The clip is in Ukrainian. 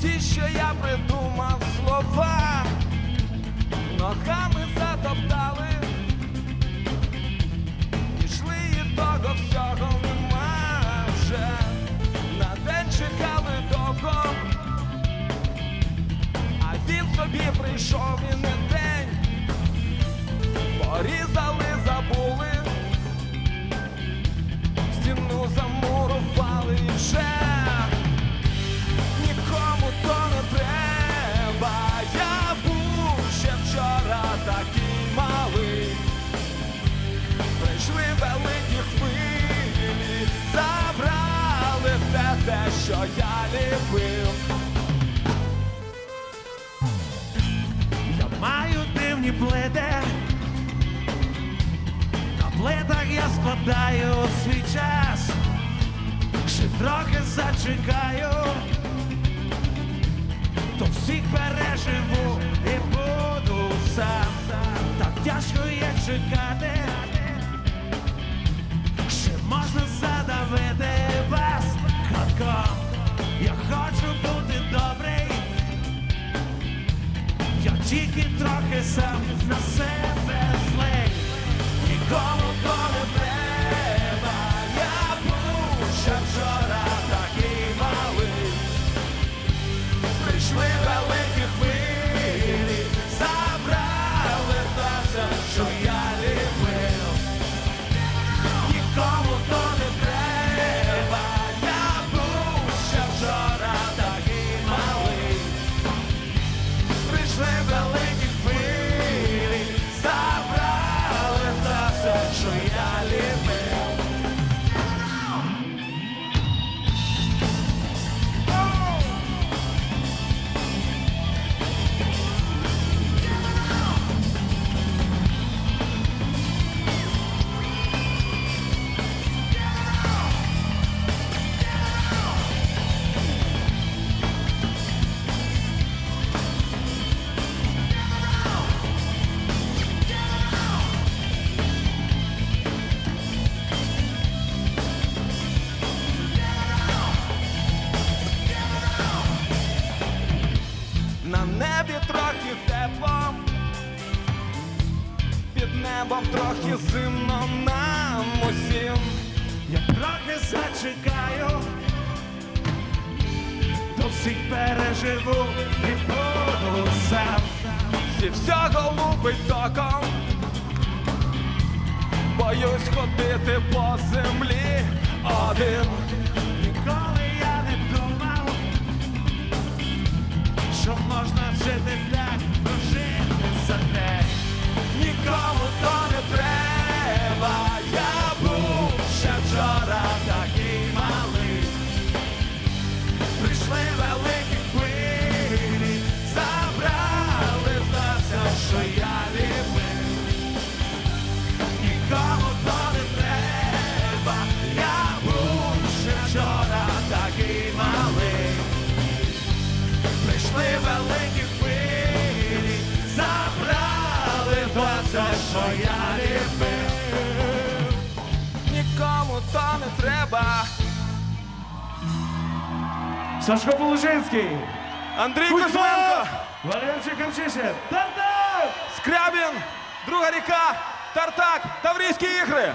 Ті, що я придумав слова, ногами затоптали, пішли і того всього нема вже. На день чекали довго, а він собі прийшов і не день, порізали, пледи. На плетах я складаю свій час. Ще трохи зачекаю, то всіх переживу і буду сам. Так тяжко є чекати. Сам на себе небом трохи зимно нам усім. Я трохи зачекаю, до всіх переживу і буду сам. Зі всього лупить током, боюсь ходити по землі один. Великі хвилі, забрали все, що я любив. Нікому то не треба. Сашко Полужинський, Андрій! Кузьменко, Валерій Камчишин, Тартак! Скрябін, Друга ріка, Тартак, Таврійські ігри.